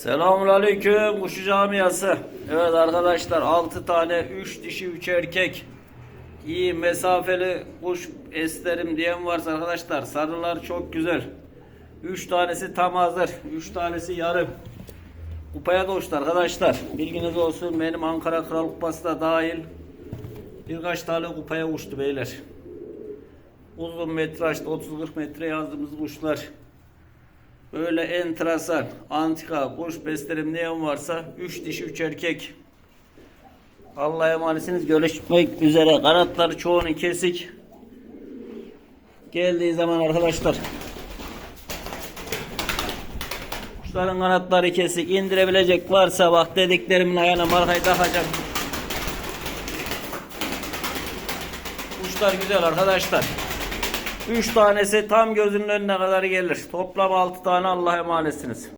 Selamünaleyküm Kuşu Camiası. Evet arkadaşlar 6 tane 3 dişi 3 erkek iyi mesafeli kuş eslerim diyen varsa arkadaşlar sarılar çok güzel. 3 tanesi tam hazır. 3 tanesi yarım. Kupaya da uçtu arkadaşlar. Bilginiz olsun benim Ankara Kral Kupası da dahil. Birkaç tane kupaya uçtu beyler. Uzun metrajda 30-40 metre yazdığımız kuşlar. Böyle enteresan, antika, kuş beslerim neyen varsa 3 dişi 3 erkek. Allah'a emanetsiniz. Görüşmek üzere. Kanatları çoğunun kesik. Geldiği zaman arkadaşlar Kuşların kanatları kesik. indirebilecek varsa bak dediklerimin ayağına markayı takacak. Kuşlar güzel arkadaşlar. 3 tanesi tam gözünün önüne kadar gelir. Toplam 6 tane Allah'a emanetsiniz.